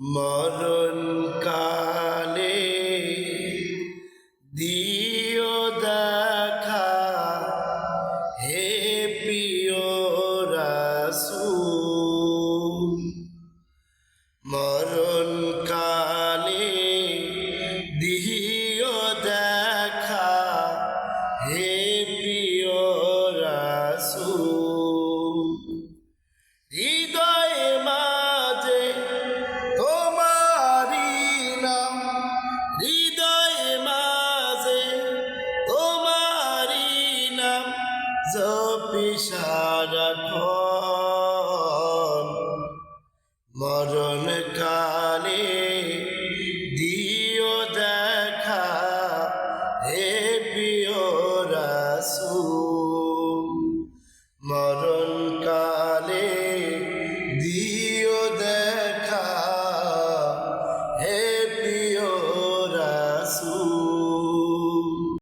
মরণ কালে দিও দেখা। হে প্রিয় রাসূল মরণ কালে দিও দেখা। হে প্রিয় রাসূল জপি সারাক্ষণ মরণ কালে দিও দেখা হে প্রিয় রাসূল। মরণ কালে দিও দেখা হে প্রিয় রাসূল।